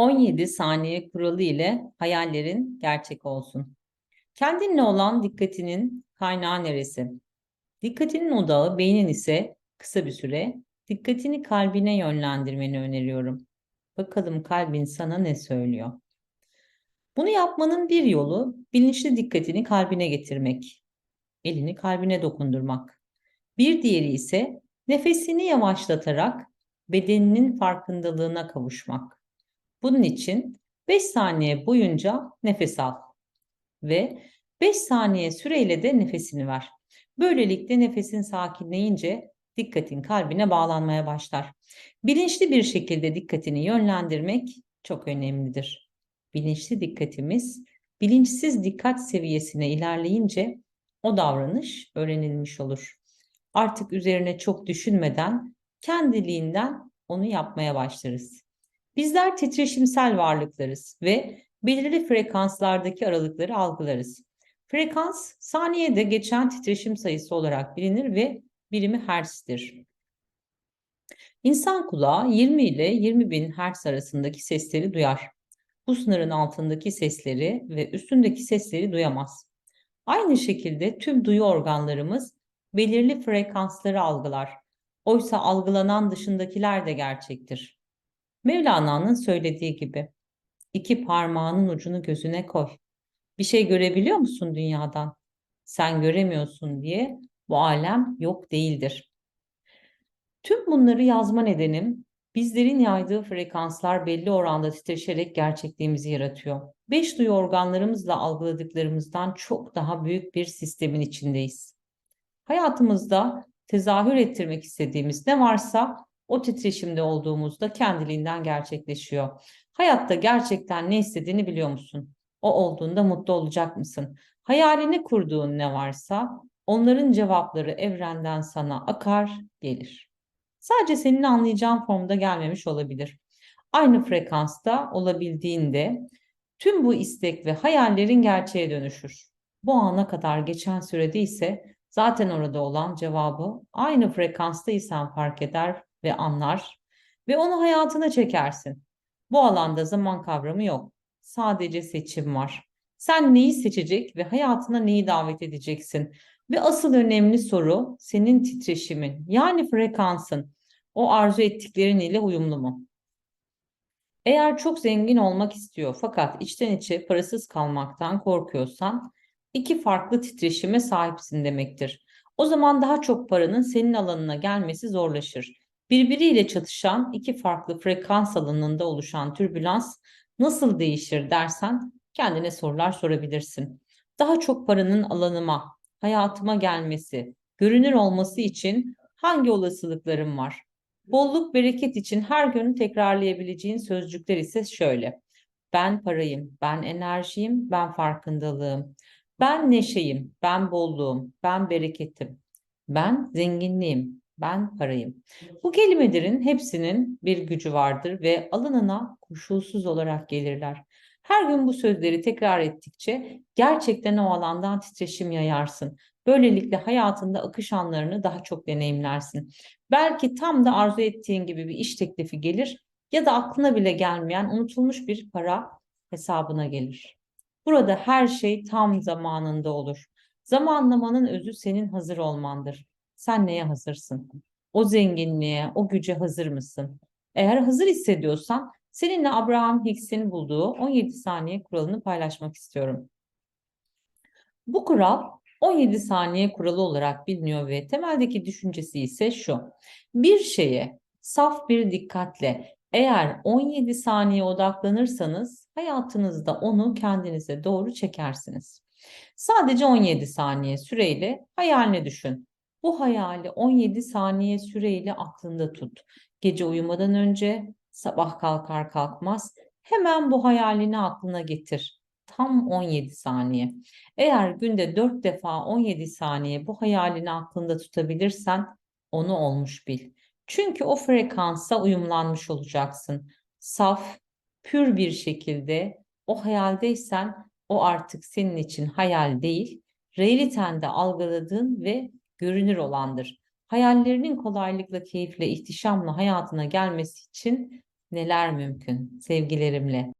17 saniye kuralı ile hayallerin gerçek olsun. Kendinle olan dikkatinin kaynağı neresi? Dikkatinin odağı beynin ise kısa bir süre dikkatini kalbine yönlendirmeni öneriyorum. Bakalım kalbin sana ne söylüyor? Bunu yapmanın bir yolu bilinçli dikkatini kalbine getirmek. Elini kalbine dokundurmak. Bir diğeri ise nefesini yavaşlatarak bedeninin farkındalığına kavuşmak. Bunun için 5 saniye boyunca nefes al ve 5 saniye süreyle de nefesini ver. Böylelikle nefesin sakinleyince dikkatin kalbine bağlanmaya başlar. Bilinçli bir şekilde dikkatini yönlendirmek çok önemlidir. Bilinçli dikkatimiz bilinçsiz dikkat seviyesine ilerleyince o davranış öğrenilmiş olur. Artık üzerine çok düşünmeden kendiliğinden onu yapmaya başlarız. Bizler titreşimsel varlıklarız ve belirli frekanslardaki aralıkları algılarız. Frekans saniyede geçen titreşim sayısı olarak bilinir ve birimi hertz'tir. İnsan kulağı 20 ile 20 bin hertz arasındaki sesleri duyar. Bu sınırın altındaki sesleri ve üstündeki sesleri duyamaz. Aynı şekilde tüm duyu organlarımız belirli frekansları algılar. Oysa algılanan dışındakiler de gerçektir. Mevlana'nın söylediği gibi iki parmağının ucunu gözüne koy. Bir şey görebiliyor musun dünyadan? Sen göremiyorsun diye bu alem yok değildir. Tüm bunları yazma nedenim bizlerin yaydığı frekanslar belli oranda titreşerek gerçekliğimizi yaratıyor. Beş duyu organlarımızla algıladıklarımızdan çok daha büyük bir sistemin içindeyiz. Hayatımızda tezahür ettirmek istediğimiz ne varsa o titreşimde olduğumuzda kendiliğinden gerçekleşiyor. Hayatta gerçekten ne istediğini biliyor musun? O olduğunda mutlu olacak mısın? Hayalini kurduğun ne varsa onların cevapları evrenden sana akar, gelir. Sadece senin anlayacağın formda gelmemiş olabilir. Aynı frekansta olabildiğinde tüm bu istek ve hayallerin gerçeğe dönüşür. Bu ana kadar geçen sürede ise zaten orada olan cevabı aynı frekanstaysan fark eder ve anlar ve onu hayatına çekersin. Bu alanda zaman kavramı yok. Sadece seçim var. Sen neyi seçecek ve hayatına neyi davet edeceksin? Ve asıl önemli soru senin titreşimin yani frekansın o arzu ettiklerin ile uyumlu mu? Eğer çok zengin olmak istiyor fakat içten içe parasız kalmaktan korkuyorsan iki farklı titreşime sahipsin demektir. O zaman daha çok paranın senin alanına gelmesi zorlaşır. Birbiriyle çatışan iki farklı frekans alanında oluşan türbülans nasıl değişir dersen kendine sorular sorabilirsin. Daha çok paranın alanıma, hayatıma gelmesi, görünür olması için hangi olasılıklarım var? Bolluk bereket için her gün tekrarlayabileceğin sözcükler ise şöyle. Ben parayım, ben enerjiyim, ben farkındalığım. Ben neşeyim, ben bolluğum, ben bereketim. Ben zenginliğim, ben parayım. Bu kelimelerin hepsinin bir gücü vardır ve alanına koşulsuz olarak gelirler. Her gün bu sözleri tekrar ettikçe gerçekten o alandan titreşim yayarsın. Böylelikle hayatında akış anlarını daha çok deneyimlersin. Belki tam da arzu ettiğin gibi bir iş teklifi gelir ya da aklına bile gelmeyen unutulmuş bir para hesabına gelir. Burada her şey tam zamanında olur. Zamanlamanın özü senin hazır olmandır. Sen neye hazırsın? O zenginliğe, o güce hazır mısın? Eğer hazır hissediyorsan seninle Abraham Hicks'in bulduğu 17 saniye kuralını paylaşmak istiyorum. Bu kural 17 saniye kuralı olarak biliniyor ve temeldeki düşüncesi ise şu. Bir şeye saf bir dikkatle eğer 17 saniye odaklanırsanız hayatınızda onu kendinize doğru çekersiniz. Sadece 17 saniye süreyle hayalini düşün. Bu hayali 17 saniye süreyle aklında tut. Gece uyumadan önce, sabah kalkar kalkmaz hemen bu hayalini aklına getir. Tam 17 saniye. Eğer günde 4 defa 17 saniye bu hayalini aklında tutabilirsen onu olmuş bil. Çünkü o frekansa uyumlanmış olacaksın. Saf, pür bir şekilde o hayaldeysen o artık senin için hayal değil, realitende algıladığın ve görünür olandır. Hayallerinin kolaylıkla, keyifle, ihtişamla hayatına gelmesi için neler mümkün? Sevgilerimle.